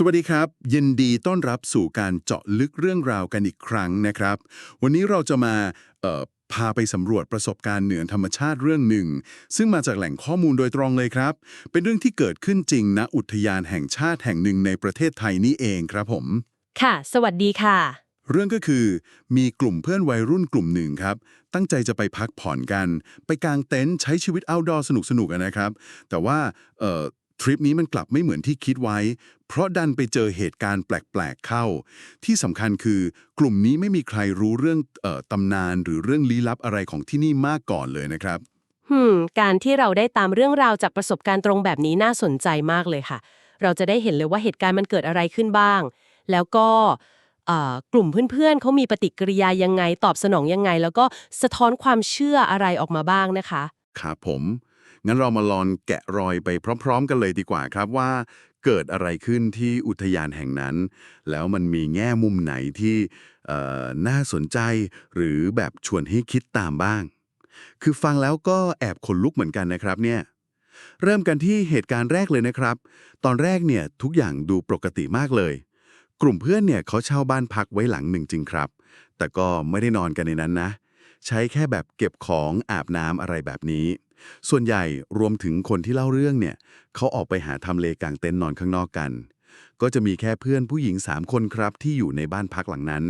สวัสดีครับ ยินดีต้อนรับสู่การเจาะลึกเรื่องราวกันอีกครั้งนะครับ วันนี้เราจะมาเอ่อพาไปสำรวจประสบการณ์เหนือธรรมชาติเรื่องหนึ่ง ซึ่งมาจากแหล่งข้อมูลโดยตรงเลยครับ เป็นเรื่องที่เกิดขึ้นจริงณอุทยานแห่งชาติแห่งหนึ่งในประเทศไทยนี่เองครับผม ค่ะ สวัสดีค่ะ เรื่องก็คือ มีกลุ่มเพื่อนวัยรุ่นกลุ่มหนึ่งครับ ตั้งใจจะไปพักผ่อนกัน ไปกางเต็นท์ใช้ชีวิต outdoor สนุกๆอะนะครับ แต่ว่าเอ่อ ทริปนี้มันกลับไม่เหมือนที่คิดไว้ เพราะดันไปเจอเหตุการณ์แปลกๆเข้า ที่สำคัญคือกลุ่มนี้ไม่มีใครรู้เรื่องเอ่อตำนานหรือเรื่องลี้ลับอะไรของที่นี่มากก่อนเลยนะครับหืมการที่เราได้ตามเรื่องราวจากประสบการณ์ตรงแบบนี้น่าสนใจมากเลยค่ะ เราจะได้เห็นเลยว่าเหตุการณ์มันเกิดอะไรขึ้นบ้าง แล้วก็เอ่อกลุ่มเพื่อนๆเขามีปฏิกิริยายังไงตอบสนองยังไง แล้วก็สะท้อนความเชื่ออะไรออกมาบ้างนะคะ ครับผม งั้นเรามาลองแกะรอยไปพร้อม ๆ กันเลยดีกว่าครับว่า เกิดอะไรขึ้นที่อุทยานแห่งนั้น แล้วมันมีแง่มุมไหนที่น่าสนใจหรือแบบชวนให้คิดตามบ้าง คือฟังแล้วก็แอบขนลุกเหมือนกันนะครับเนี่ยเริ่มกันที่เหตุการณ์แรกเลยนะครับ ตอนแรกเนี่ยทุกอย่างดูปกติมากเลย กลุ่มเพื่อนเนี่ยเขาเช่าบ้านพักไว้หลังหนึ่งจริงครับ แต่ก็ไม่ได้นอนกันในนั้นนะ ใช้แค่แบบเก็บของอาบน้ำอะไรแบบนี้ ส่วนใหญ่รวมถึงคนที่เล่าเรื่องเนี่ยเขาออกไปหาทำเลกางเต็นท์นอนข้างนอกกัน ก็จะมีแค่เพื่อนผู้หญิง3คนครับที่อยู่ในบ้านพักหลังนั้น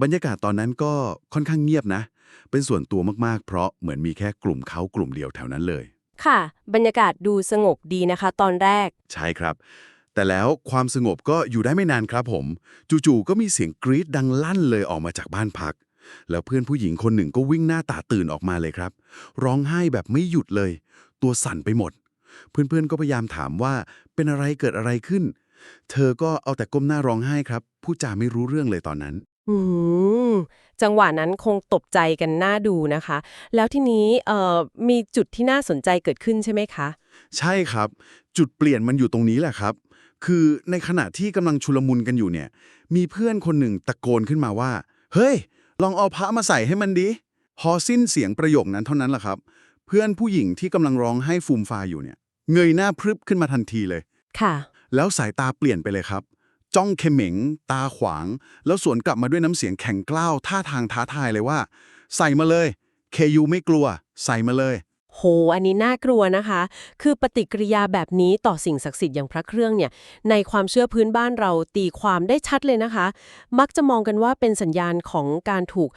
บรรยากาศตอนนั้นก็ค่อนข้างเงียบนะ เป็นส่วนตัวมากๆ เพราะเหมือนมีแค่กลุ่มเขากลุ่มเดียวแถวนั้นเลย ค่ะ บรรยากาศดูสงบดีนะคะ ตอนแรก ใช่ครับ แต่แล้วความสงบก็อยู่ได้ไม่นานครับผม จู่ๆก็มีเสียงกรี๊ดดังลั่นเลยออกมาจากบ้านพัก แล้วเพื่อนผู้หญิงคนหนึ่งก็วิ่งหน้าตาตื่นออกมาเลยครับ ร้องไห้แบบไม่หยุดเลย ตัวสั่นไปหมด เพื่อนๆก็พยายามถามว่าเป็นอะไรเกิดอะไรขึ้น เธอก็เอาแต่ก้มหน้าร้องไห้ครับพูดจาไม่รู้เรื่องเลยตอนนั้น อืมจังหวะนั้นคงตกใจกันน่าดูนะคะ แล้วทีนี้เอ่อมีจุดที่น่าสนใจเกิดขึ้นใช่ไหมคะ ใช่ครับ จุดเปลี่ยนมันอยู่ตรงนี้แหละครับ คือในขณะที่กำลังชุลมุนกันอยู่เนี่ย มีเพื่อนคนหนึ่งตะโกนขึ้นมาว่า เฮ้ย ลองเอาพระมาใส่ให้มันดี พอสิ้นเสียงประโยคนั้นเท่านั้นแหละครับ เพื่อนผู้หญิงที่กำลังร้องไห้ฟูมฟายอยู่เนี่ย เงยหน้าพรึบขึ้นมาทันทีเลย ค่ะ แล้วสายตาเปลี่ยนไปเลยครับ จ้องเขม็ง ตาขวาง แล้วสวนกลับมาด้วยน้ำเสียงแข็งกล้าวท่าทางท้าทายเลยว่า ใส่มาเลย เคยูไม่กลัว ใส่มาเลย โห อันนี้น่ากลัวนะคะ คือปฏิกิริยาแบบนี้ต่อสิ่งศักดิ์สิทธิ์อย่างพระเครื่องเนี่ย ในความเชื่อพื้นบ้านเราตีความได้ชัดเลยนะคะ มักจะมองกันว่าเป็นสัญญาณของการถูก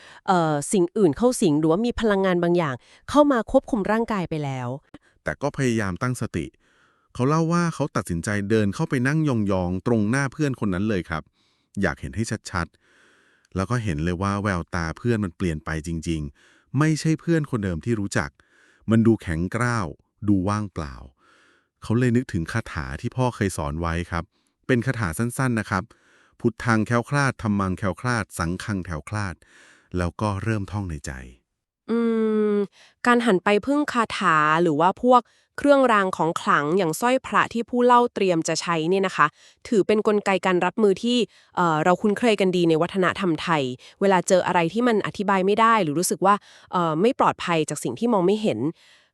สิ่งอื่นเข้าสิงหรือว่ามีพลังงานบางอย่าง เข้ามาควบคุมร่างกายไปแล้ว แต่ก็พยายามตั้งสติ เขาเล่าว่าเขาตัดสินใจเดินเข้าไปนั่งยองๆ ตรงหน้าเพื่อนคนนั้นเลยครับ อยากเห็นให้ชัดๆ แล้วก็เห็นเลยว่าแววตาเพื่อนมันเปลี่ยนไปจริง ๆ ไม่ใช่เพื่อนคนเดิมที่รู้จัก มันดูแข็งกร้าว ดูว่างเปล่า เขาเลยนึกถึงคาถาที่พ่อเคยสอนไว้ครับ เป็นคาถาสั้นๆนะครับ พุทธังแคล้วคลาดธรรมังแคล้วคลาด สังคังแถวคลาด แล้วก็เริ่มท่องในใจ อืม การหันไปพึ่งคาถาหรือว่าพวก เครื่องรางของขลังอย่างสร้อยพระที่ผู้เล่าเตรียมจะใช้เนี่ยนะคะ ถือเป็นกลไกการรับมือที่เเราคุ้นเคยกันดีในวัฒนธรรมไทย เวลาเจออะไรที่มันอธิบายไม่ได้ หรือรู้สึกว่าไม่ปลอดภัยจากสิ่งที่มองไม่เห็น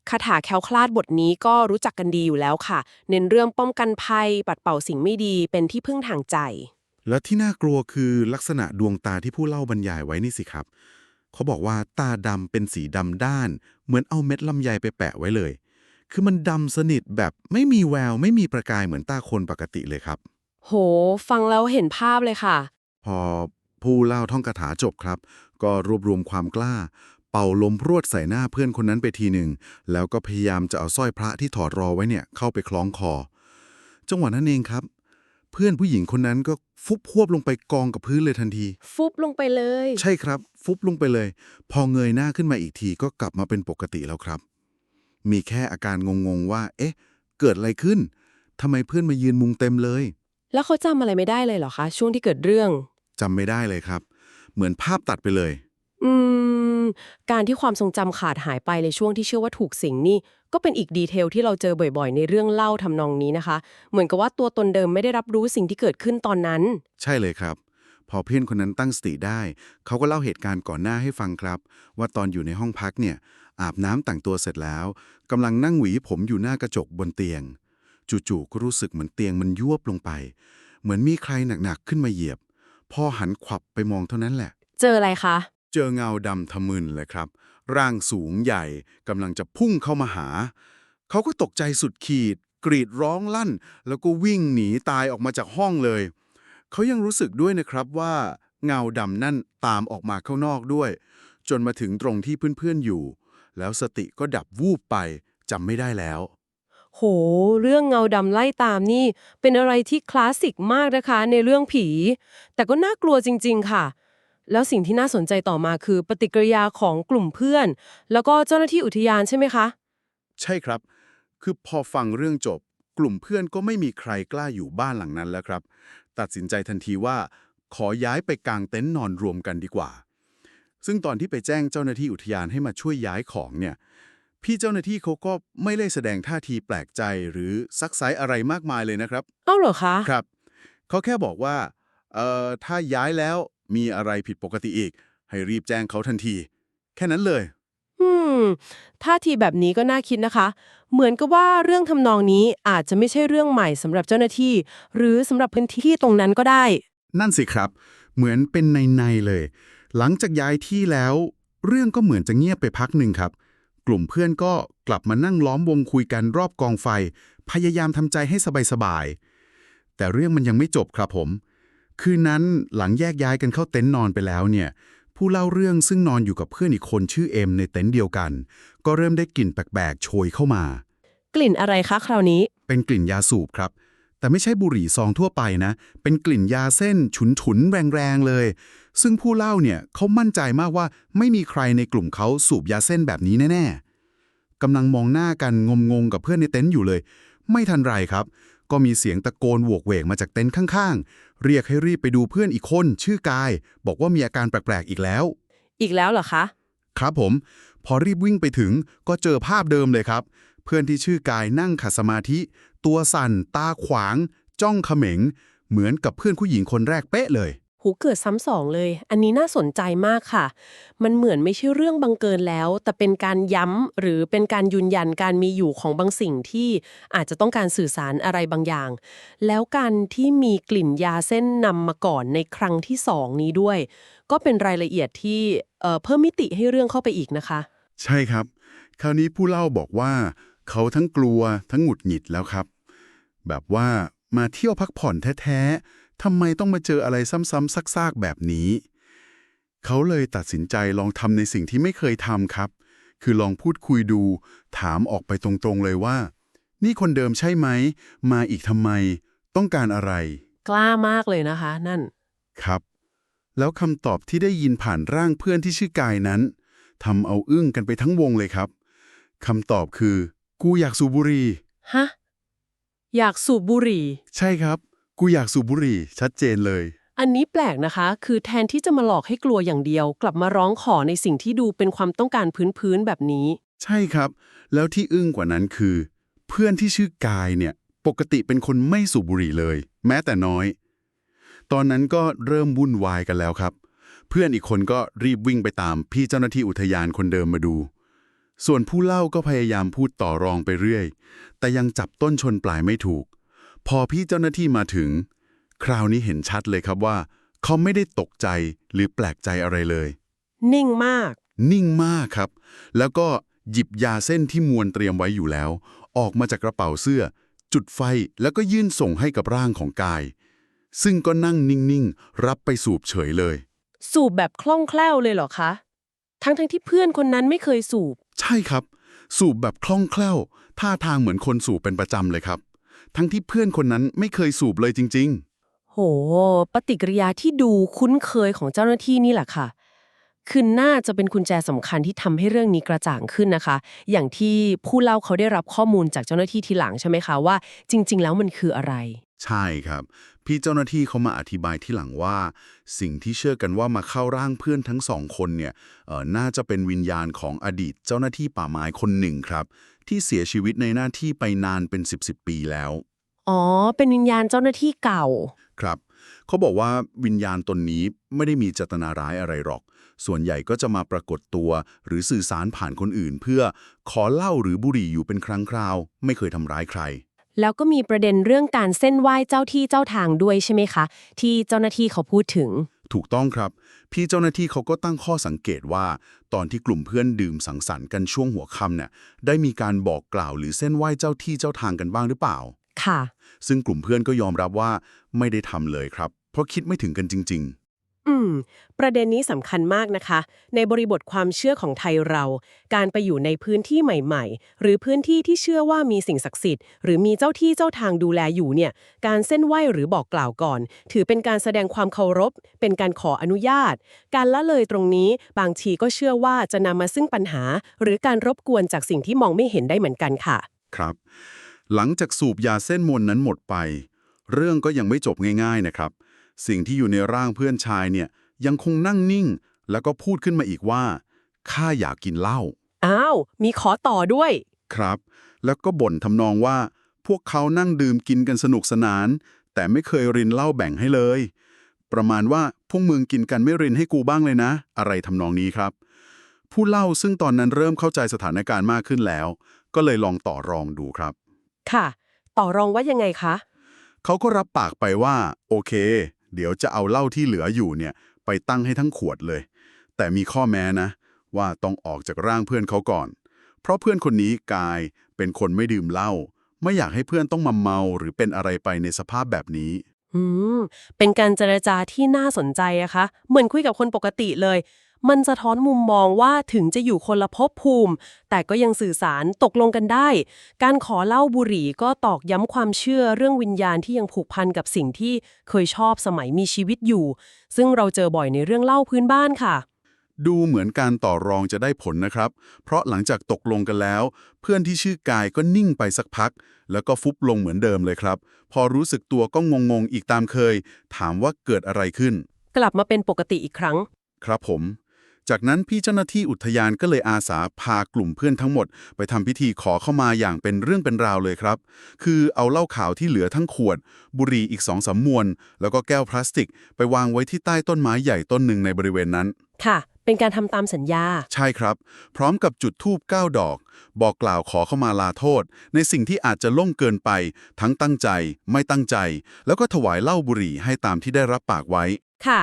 คาถาแคล้วคลาดบทนี้ก็รู้จักกันดีอยู่แล้วค่ะ เน้นเรื่องป้องกันภัย ปัดเป่าสิ่งไม่ดีเป็นที่พึ่งทางใจ และที่น่ากลัวคือลักษณะดวงตาที่ผู้เล่าบรรยายไว้นี่สิครับ เขาบอกว่าตาดำเป็นสีดำด้าน เหมือนเอาเม็ดลำไยไปแปะไว้เลย คือมันดำสนิทแบบไม่มีแววไม่มีประกายเหมือนตาคนปกติเลยครับ โห ฟังแล้วเห็นภาพเลยค่ะ พอผู้เล่าท่องคาถาจบครับ ก็รวบรวมความกล้า เป่าลมพรวดใส่หน้าเพื่อนคนนั้นไปทีหนึ่ง แล้วก็พยายามจะเอาสร้อยพระที่ถอดรอไว้เนี่ยเข้าไปคล้องคอ จังหวะนั้นเองครับ เพื่อนผู้หญิงคนนั้นก็ฟุบพวบลงไปกองกับพื้นเลยทันที ฟุบลงไปเลย ใช่ครับ ฟุบลงไปเลย พอเงยหน้าขึ้นมาอีกทีก็กลับมาเป็นปกติแล้วครับ มีแค่อาการงงๆว่า เอ๊ะ เกิดอะไรขึ้นทำไมเพื่อนมายืนมุงเต็มเลย แล้วเขาจำอะไรไม่ได้เลยเหรอคะ ช่วงที่เกิดเรื่อง จำไม่ได้เลยครับ เหมือนภาพตัดไปเลย อืม การที่ความทรงจำขาดหายไปในช่วงที่เชื่อว่าถูกสิงนี่ ก็เป็นอีกดีเทลที่เราเจอบ่อยๆ ในเรื่องเล่าทำนองนี้นะคะ เหมือนกับว่าตัวตนเดิมไม่ได้รับรู้สิ่งที่เกิดขึ้นตอนนั้น ใช่เลยครับ พอเพื่อนคนนั้นตั้งสติได้ เขาก็เล่าเหตุการณ์ก่อนหน้าให้ฟังครับ ว่าตอนอยู่ในห้องพักเนี่ย อาบน้ำแต่งตัวเสร็จแล้วกำลังนั่งหวีผมอยู่หน้ากระจกบนเตียง จู่ๆก็รู้สึกเหมือนเตียงมันยวบลงไป เหมือนมีใครหนักๆขึ้นมาเหยียบ พอหันขวับไปมองเท่านั้นแหละ เจออะไรคะ เจอเงาดำทะมึนเลยครับ ร่างสูงใหญ่กำลังจะพุ่งเข้ามาหา เขาก็ตกใจสุดขีด กรีดร้องลั่น แล้วก็วิ่งหนีตายออกมาจากห้องเลย เขายังรู้สึกด้วยนะครับว่า เงาดำนั่นตามออกมาข้างนอกด้วย จนมาถึงตรงที่เพื่อนๆอยู่ แล้วสติก็ดับวูบไปจำไม่ได้แล้ว โห เรื่องเงาดำไล่ตามนี่ เป็นอะไรที่คลาสสิกมากนะคะในเรื่องผี แต่ก็น่ากลัวจริง ๆ ค่ะ แล้วสิ่งที่น่าสนใจต่อมาคือปฏิกิริยาของกลุ่มเพื่อน แล้วก็เจ้าหน้าที่อุทยานใช่ไหมคะ ใช่ครับ คือพอฟังเรื่องจบ กลุ่มเพื่อนก็ไม่มีใครกล้าอยู่บ้านหลังนั้นแล้วครับ ตัดสินใจทันทีว่า ขอย้ายไปกางเต็นท์นอนรวมกันดีกว่า ซึ่งตอนที่ไปแจ้งเจ้าหน้าที่อุทยานให้มาช่วยย้ายของเนี่ย พี่เจ้าหน้าที่เขาก็ไม่ได้แสดงท่าทีแปลกใจหรือซักไซอะไรมากมายเลยนะครับเอ้าเหรอคะครับเขาแค่บอกว่าเอ่อถ้าย้ายแล้วมีอะไรผิดปกติอีก ให้รีบแจ้งเขาทันที แค่นั้นเลย อืมท่าทีแบบนี้ก็น่าคิดนะคะ เหมือนกับว่าเรื่องทำนองนี้อาจจะไม่ใช่เรื่องใหม่สำหรับเจ้าหน้าที่ หรือสำหรับพื้นที่ตรงนั้นก็ได้ นั่นสิครับ เหมือนเป็นในในๆเลย หลังจากย้ายที่แล้ว เรื่องก็เหมือนจะเงียบไปพักหนึ่งครับ กลุ่มเพื่อนก็กลับมานั่งล้อมวงคุยกันรอบกองไฟ พยายามทำใจให้สบายๆแต่เรื่องมันยังไม่จบครับผม คืนนั้นหลังแยกย้ายกันเข้าเต็นท์นอนไปแล้วเนี่ยผู้เล่าเรื่องซึ่งนอนอยู่กับเพื่อนอีกคนชื่อเอ็มในเต็นท์เดียวกัน ก็เริ่มได้กลิ่นแปลกๆโชยเข้ามากลิ่นอะไรคะคราวนี้ เป็นกลิ่นยาสูบครับ แต่ไม่ใช่บุหรี่ซองทั่วไปนะ เป็นกลิ่นยาเส้นฉุนๆแรงๆเลย ซึ่งผู้เล่าเนี่ยเขามั่นใจมากว่าไม่มีใครในกลุ่มเขาสูบยาเส้นแบบนี้แน่ๆกำลังมองหน้ากันงงๆกับเพื่อนในเต็นท์อยู่เลย ไม่ทันไรครับ ก็มีเสียงตะโกนโหวกเวกมาจากเต็นท์ข้างๆ เรียกให้รีบไปดูเพื่อนอีกคน ชื่อกาย บอกว่ามีอาการแปลกๆอีกแล้ว อีกแล้วเหรอคะ ครับผม พอรีบวิ่งไปถึงก็เจอภาพเดิมเลยครับ เพื่อนที่ชื่อกายนั่งขัดสมาธิ ตัวสั่น ตาขวาง จ้องเขม็ง เหมือนกับเพื่อนผู้หญิงคนแรกเป๊ะเลย หูเกิดซ้ำสองเลย อันนี้น่าสนใจมากค่ะ มันเหมือนไม่ใช่เรื่องบังเกินแล้ว แต่เป็นการย้ำหรือเป็นการยืนยันการมีอยู่ของบางสิ่งที่อาจจะต้องการสื่อสารอะไรบางอย่าง แล้วการที่มีกลิ่นยาเส้นนำมาก่อนในครั้งที่สองนี้ด้วย ก็เป็นรายละเอียดที่เอ่อเพิ่มมิติให้เรื่องเข้าไปอีกนะคะ ใช่ครับ คราวนี้ผู้เล่าบอกว่า เขาทั้งกลัวทั้งหงุดหงิดแล้วครับ แบบว่ามาเที่ยวพักผ่อนแท้ๆทำไมต้องมาเจออะไรซ้ำๆซากๆแบบนี้ เขาเลยตัดสินใจลองทำในสิ่งที่ไม่เคยทำครับ คือลองพูดคุยดู ถามออกไปตรงๆเลยว่า นี่คนเดิมใช่ไหม มาอีกทำไม ต้องการอะไร กล้ามากเลยนะคะ นั่น ครับ แล้วคำตอบที่ได้ยินผ่านร่างเพื่อนที่ชื่อกายนั้นทำเอาอึ้งกันไปทั้งวงเลยครับคำตอบคือ กูอยากสูบบุหรี่ ฮะ อยากสูบบุหรี่ ใช่ครับ กูอยากสูบบุหรี่ ชัดเจนเลย อันนี้แปลกนะคะ คือแทนที่จะมาหลอกให้กลัวอย่างเดียว กลับมาร้องขอในสิ่งที่ดูเป็นความต้องการพื้นๆแบบนี้ ใช่ครับ แล้วที่อึ้งกว่านั้นคือ เพื่อนที่ชื่อกายเนี่ย ปกติเป็นคนไม่สูบบุหรี่เลย แม้แต่น้อย ตอนนั้นก็เริ่มวุ่นวายกันแล้วครับ เพื่อนอีกคนก็รีบวิ่งไปตามพี่เจ้าหน้าที่อุทยานคนเดิมมาดู ส่วนผู้เล่าก็พยายามพูดต่อรองไปเรื่อย แต่ยังจับต้นชนปลายไม่ถูก พอพี่เจ้าหน้าที่มาถึง คราวนี้เห็นชัดเลยครับว่า เขาไม่ได้ตกใจหรือแปลกใจอะไรเลย นิ่งมาก นิ่งมากครับ แล้วก็หยิบยาเส้นที่มวนเตรียมไว้อยู่แล้ว ออกมาจากกระเป๋าเสื้อ จุดไฟแล้วก็ยื่นส่งให้กับร่างของกาย ซึ่งก็นั่งนิ่งๆ รับไปสูบเฉยเลย สูบแบบคล่องแคล่วเลยเหรอคะ ทั้งทั้งๆที่เพื่อนคนนั้นไม่เคยสูบ ใช่ครับ สูบแบบคล่องแคล่ว ท่าทางเหมือนคนสูบเป็นประจำเลยครับ ทั้งที่เพื่อนคนนั้นไม่เคยสูบเลยจริง โห ปฏิกิริยาที่ดูคุ้นเคยของเจ้าหน้าที่นี่แหละค่ะ คือน่าจะเป็นกุญแจสำคัญที่ทำให้เรื่องนี้กระจ่างขึ้นนะคะ อย่างที่ผู้เล่าเขาได้รับข้อมูลจากเจ้าหน้าที่ทีหลังใช่ไหมคะว่า จริง ๆ แล้วมันคืออะไร ๆ ใช่ครับ พี่เจ้าหน้าที่เขามาอธิบายที่หลังว่า สิ่งที่เชื่อกันว่ามาเข้าร่างเพื่อนทั้งสองคนเนี่ยเอ่อน่าจะเป็นวิญญาณของอดีตเจ้าหน้าที่ป่าไม้คนหนึ่งครับ ที่เสียชีวิตในหน้าที่ไปนานเป็น10บปีแล้ว อ๋อ เป็นวิญญาณเจ้าหน้าที่เก่า ครับเขาบอกว่าวิญญาณตนนี้ไม่ได้มีเจตนาร้ายอะไรหรอก ส่วนใหญ่ก็จะมาปรากฏตัว หรือสื่อสารผ่านคนอื่น เพื่อขอเหล้าหรือบุหรี่อยู่เป็นครั้งคราว ไม่เคยทำร้ายใคร แล้วก็มีประเด็นเรื่องการเส้นไหว้เจ้าที่เจ้าทางด้วยใช่ไหมคะ ที่เจ้าหน้าที่เขาพูดถึง ถูกต้องครับ พี่เจ้าหน้าที่เขาก็ตั้งข้อสังเกตว่า ตอนที่กลุ่มเพื่อนดื่มสังสรรค์กันช่วงหัวค่ำเนี่ยได้มีการบอกกล่าวหรือเส้นไหว้เจ้าที่เจ้าทางกันบ้างหรือเปล่า ค่ะ ซึ่งกลุ่มเพื่อนก็ยอมรับว่าไม่ได้ทำเลยครับ เพราะคิดไม่ถึงกันจริง อืม ประเด็นนี้สำคัญมากนะคะ ในบริบทความเชื่อของไทยเรา การไปอยู่ในพื้นที่ใหม่ ๆ หรือพื้นที่ที่เชื่อว่ามีสิ่งศักดิ์สิทธิ์หรือมีเจ้าที่เจ้าทางดูแลอยู่เนี่ย การเส้นไหว้หรือบอกกล่าวก่อน ถือเป็นการแสดงความเคารพ เป็นการขออนุญาต การละเลยตรงนี้บางทีก็เชื่อว่าจะนำมาซึ่งปัญหา หรือการรบกวนจากสิ่งที่มองไม่เห็นได้เหมือนกันค่ะ ครับ หลังจากสูบยาเส้นมนต์นั้นหมดไป เรื่องก็ยังไม่จบง่าย ๆ นะครับ สิ่งที่อยู่ในร่างเพื่อนชายเนี่ยยังคงนั่งนิ่ง แล้วก็พูดขึ้นมาอีกว่าข้าอยากกินเหล้าอ้าว มีขอต่อด้วย ครับ แล้วก็บ่นทำนองว่า พวกเขานั่งดื่มกินกันสนุกสนาน แต่ไม่เคยรินเหล้าแบ่งให้เลย ประมาณว่าพวกมึงกินกันไม่รินให้กูบ้างเลยนะ อะไรทำนองนี้ครับ ผู้เล่าซึ่งตอนนั้นเริ่มเข้าใจสถานการณ์มากขึ้นแล้ว ก็เลยลองต่อรองดูครับ ค่ะ ต่อรองว่ายังไงคะ เขาก็รับปากไปว่า โอเค เดี๋ยวจะเอาเหล้าที่เหลืออยู่เนี่ยไปตั้งให้ทั้งขวดเลย แต่มีข้อแม้นะ ว่าต้องออกจากร่างเพื่อนเขาก่อน เพราะเพื่อนคนนี้กายเป็นคนไม่ดื่มเหล้าไม่อยากให้เพื่อนต้องมาเมาหรือเป็นอะไรไปในสภาพแบบนี้อืมเป็นการเจรจาที่น่าสนใจอะคะ เหมือนคุยกับคนปกติเลย มันสะท้อนมุมมองว่าถึงจะอยู่คนละภพภูมิ แต่ก็ยังสื่อสารตกลงกันได้ การขอเหล้าบุหรี่ก็ตอกย้ำความเชื่อเรื่องวิญญาณที่ยังผูกพันกับสิ่งที่เคยชอบสมัยมีชีวิตอยู่ ซึ่งเราเจอบ่อยในเรื่องเล่าพื้นบ้านค่ะดูเหมือนการต่อรองจะได้ผลนะครับ เพราะหลังจากตกลงกันแล้ว เพื่อนที่ชื่อกายก็นิ่งไปสักพัก แล้วก็ฟุบลงเหมือนเดิมเลยครับ พอรู้สึกตัวก็งงๆ อีกตามเคย ถามว่าเกิดอะไรขึ้น กลับมาเป็นปกติอีกครั้ง ครับผม จากนั้นพี่เจ้าหน้าที่อุทยานก็เลยอาสาพากลุ่มเพื่อนทั้งหมด ไปทำพิธีขอเข้ามาอย่างเป็นเรื่องเป็นราวเลยครับ คือเอาเหล้าขาวที่เหลือทั้งขวด บุหรี่อีกสองสามมวน แล้วก็แก้วพลาสติก ไปวางไว้ที่ใต้ต้นไม้ใหญ่ต้นหนึ่งในบริเวณนั้น ค่ะ เป็นการทำตามสัญญา ใช่ครับ พร้อมกับจุดธูป9ดอก บอกกล่าวขอเข้ามาลาโทษ ในสิ่งที่อาจจะล่งเกินไป ทั้งตั้งใจ ไม่ตั้งใจ แล้วก็ถวายเหล้าบุหรี่ให้ตามที่ได้รับปากไว้ค่ะ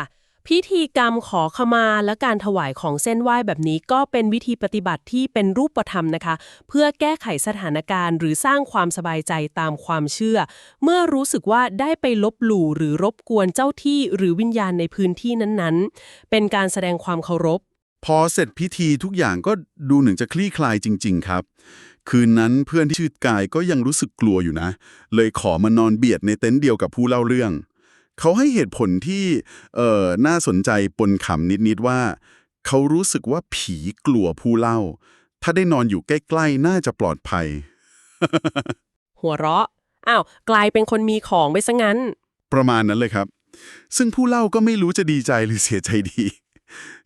พิธีกรรมขอขมาและการถวายของเส้นไหว้แบบนี้ก็เป็นวิธีปฏิบัติที่เป็นรูปธรรมนะคะ เพื่อแก้ไขสถานการณ์หรือสร้างความสบายใจตามความเชื่อ เมื่อรู้สึกว่าได้ไปลบหลู่หรือรบกวนเจ้าที่หรือวิญญาณในพื้นที่นั้นๆ เป็นการแสดงความเคารพ พอเสร็จพิธีทุกอย่างก็ดูเหนึ่งจะคลี่คลายจริง ๆ ครับ คืนนั้นเพื่อนที่ชื่อกายก็ยังรู้สึกกลัวอยู่นะ เลยขอมานอนเบียดในเต็นท์เดียวกับผู้เล่าเรื่อง เขาให้เหตุผลที่เอ่อน่าสนใจปนขำนิดๆว่า เขารู้สึกว่าผีกลัวผู้เล่า ถ้าได้นอนอยู่ใกล้ๆ น่าจะปลอดภัย หัวเราะอ้าวกลายเป็นคนมีของไปซะงั้น ประมาณนั้นเลยครับ ซึ่งผู้เล่าก็ไม่รู้จะดีใจหรือเสียใจดี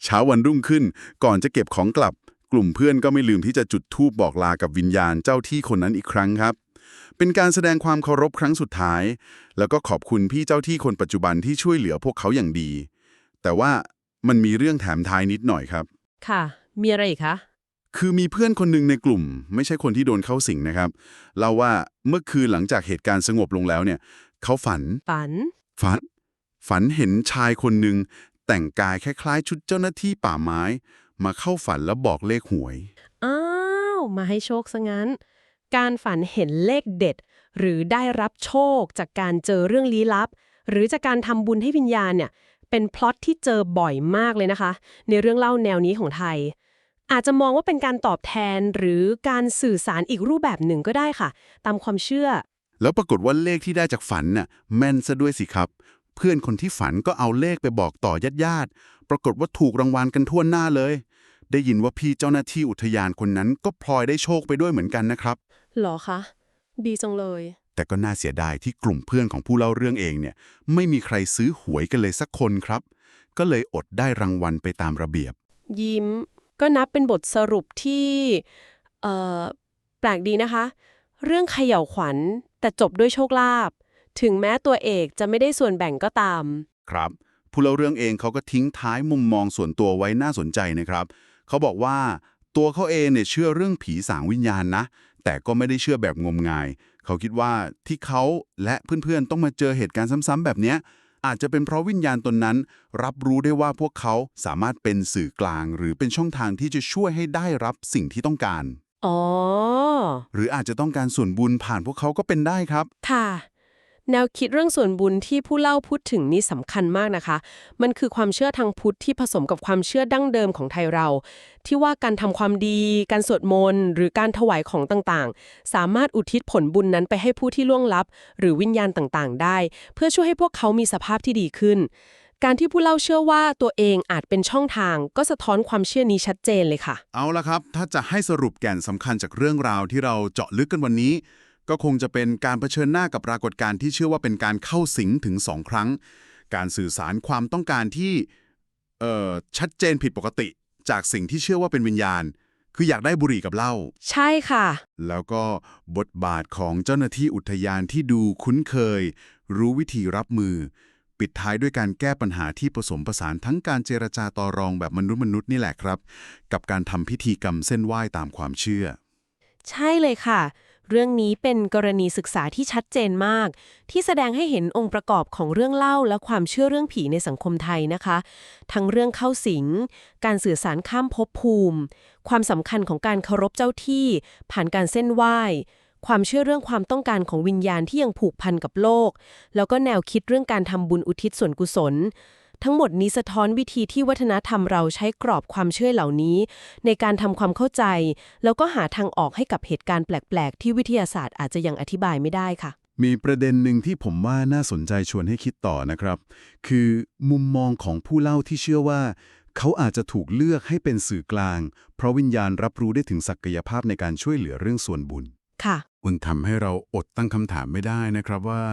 เช้าวันรุ่งขึ้นก่อนจะเก็บของกลับ กลุ่มเพื่อนก็ไม่ลืมที่จะจุดธูปบอกลากับวิญญาณเจ้าที่คนนั้นอีกครั้งครับ เป็นการแสดงความเคารพครั้งสุดท้าย แล้วก็ขอบคุณพี่เจ้าที่คนปัจจุบันที่ช่วยเหลือพวกเขาอย่างดี แต่ว่ามันมีเรื่องแถมท้ายนิดหน่อยครับ ค่ะ มีอะไรอีกคะ คือมีเพื่อนคนหนึ่งในกลุ่ม ไม่ใช่คนที่โดนเข้าสิงนะครับเล่าว่าเมื่อคืนหลังจากเหตุการณ์สงบลงแล้วเนี่ย เขาฝัน ฝัน ฝัน ฝันเห็นชายคนหนึ่งแต่งกายคล้ายๆ ชุดเจ้าหน้าที่ป่าไม้ มาเข้าฝันแล้วบอกเลขหวย อ้าว มาให้โชคซะงั้น การฝันเห็นเลขเด็ด หรือได้รับโชคจากการเจอเรื่องลี้ลับ หรือจากการทำบุญให้วิญญาณเนี่ยเป็นพล็อตที่เจอบ่อยมากเลยนะคะ ในเรื่องเล่าแนวนี้ของไทย อาจจะมองว่าเป็นการตอบแทนหรือการสื่อสารอีกรูปแบบหนึ่งก็ได้ค่ะ ตามความเชื่อ แล้วปรากฏว่าเลขที่ได้จากฝันน่ะแม่นซะด้วยสิครับ เพื่อนคนที่ฝันก็เอาเลขไปบอกต่อญาติๆปรากฏว่าถูกรางวัลกันทั่วหน้าเลย ได้ยินว่าพี่เจ้าหน้าที่อุทยานคนนั้นก็พลอยได้โชคไปด้วยเหมือนกันนะครับ หรอคะ ดีจังเลย แต่ก็น่าเสียดายที่กลุ่มเพื่อนของผู้เล่าเรื่องเองเนี่ย ไม่มีใครซื้อหวยกันเลยสักคนครับ ก็เลยอดได้รางวัลไปตามระเบียบ ยิ้ม ก็นับเป็นบทสรุปที่เอ่อแปลกดีนะคะ เรื่องเขย่าวขวัญ แต่จบด้วยโชคลาภถึงแม้ตัวเอกจะไม่ได้ส่วนแบ่งก็ตาม ครับ ผู้เล่าเรื่องเองเขาก็ทิ้งท้ายมุมมองส่วนตัวไว้น่าสนใจนะครับ เขาบอกว่าตัวเขาเองเนี่ยเชื่อเรื่องผีสางวิญญาณนะ แต่ก็ไม่ได้เชื่อแบบงมงาย เขาคิดว่าที่เขาและเพื่อนๆต้องมาเจอเหตุการณ์ซ้ำๆแบบเนี้ยอาจจะเป็นเพราะวิญญาณตนนั้น รับรู้ได้ว่าพวกเขาสามารถเป็นสื่อกลาง หรือเป็นช่องทางที่จะช่วยให้ได้รับสิ่งที่ต้องการ อ๋อ หรืออาจจะต้องการส่วนบุญผ่านพวกเขาก็เป็นได้ครับ ค่ะ แนวคิดเรื่องส่วนบุญที่ผู้เล่าพูดถึงนี่สำคัญมากนะคะ มันคือความเชื่อทางพุทธที่ผสมกับความเชื่อดั้งเดิมของไทยเรา ที่ว่าการทำความดี การสวดมนต์หรือการถวายของต่างๆ สามารถอุทิศผลบุญนั้นไปให้ผู้ที่ล่วงลับ หรือวิญญาณต่างๆ ได้ เพื่อช่วยให้พวกเขามีสภาพที่ดีขึ้น การที่ผู้เล่าเชื่อว่าตัวเองอาจเป็นช่องทาง ก็สะท้อนความเชื่อนี้ชัดเจนเลยค่ะ เอาละครับ ถ้าจะให้สรุปแก่นสำคัญจากเรื่องราวที่เราเจาะลึกกันวันนี้ ก็คงจะเป็นการเผชิญหน้ากับปรากฏการณ์ที่เชื่อว่าเป็นการเข้าสิงถึงสองครั้ง การสื่อสารความต้องการที่เอ่อชัดเจนผิดปกติ จากสิ่งที่เชื่อว่าเป็นวิญญาณ คืออยากได้บุหรี่กับเหล้าใช่ค่ะ แล้วก็บทบาทของเจ้าหน้าที่อุทยานที่ดูคุ้นเคย รู้วิธีรับมือ ปิดท้ายด้วยการแก้ปัญหาที่ผสมผสานทั้งการเจรจาต่อรองแบบมนุษย์มนุษย์นี่แหละครับ กับการทำพิธีกรรมเส้นไหว้ตามความเชื่อ ใช่เลยค่ะ เรื่องนี้เป็นกรณีศึกษาที่ชัดเจนมาก ที่แสดงให้เห็นองค์ประกอบของเรื่องเล่าและความเชื่อเรื่องผีในสังคมไทยนะคะ ทั้งเรื่องเข้าสิง การสื่อสารข้ามภพภูมิ ความสำคัญของการเคารพเจ้าที่ ผ่านการเส้นไหว้ความเชื่อเรื่องความต้องการของวิญญาณที่ยังผูกพันกับโลก แล้วก็แนวคิดเรื่องการทำบุญอุทิศส่วนกุศล ทั้งหมดนี้สะท้อนวิธีที่วัฒนธรรมเราใช้กรอบความเชื่อเหล่านี้ ในการทำความเข้าใจ แล้วก็หาทางออกให้กับเหตุการณ์แปลก ๆ ที่วิทยาศาสตร์อาจจะยังอธิบายไม่ได้ค่ะ มีประเด็นหนึ่งที่ผมว่าน่าสนใจชวนให้คิดต่อนะครับ คือมุมมองของผู้เล่าที่เชื่อว่า เขาอาจจะถูกเลือกให้เป็นสื่อกลาง เพราะวิญญาณรับรู้ได้ถึงศักยภาพในการช่วยเหลือเรื่องส่วนบุญค่ะมันทำให้เราอดตั้งคำถามไม่ได้นะครับว่า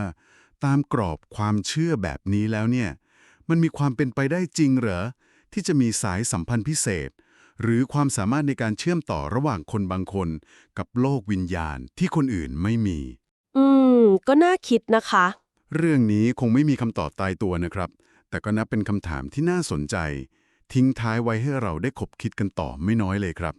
ตามกรอบความเชื่อแบบนี้แล้วเนี่ย มันมีความเป็นไปได้จริงเหรอ ที่จะมีสายสัมพันธ์พิเศษ หรือความสามารถในการเชื่อมต่อระหว่างคนบางคน กับโลกวิญญาณที่คนอื่นไม่มี อืม ก็น่าคิดนะคะ เรื่องนี้คงไม่มีคำตอบตายตัวนะครับ แต่ก็นับเป็นคำถามที่น่าสนใจ ทิ้งท้ายไว้ให้เราได้คบคิดกันต่อไม่น้อยเลยครับ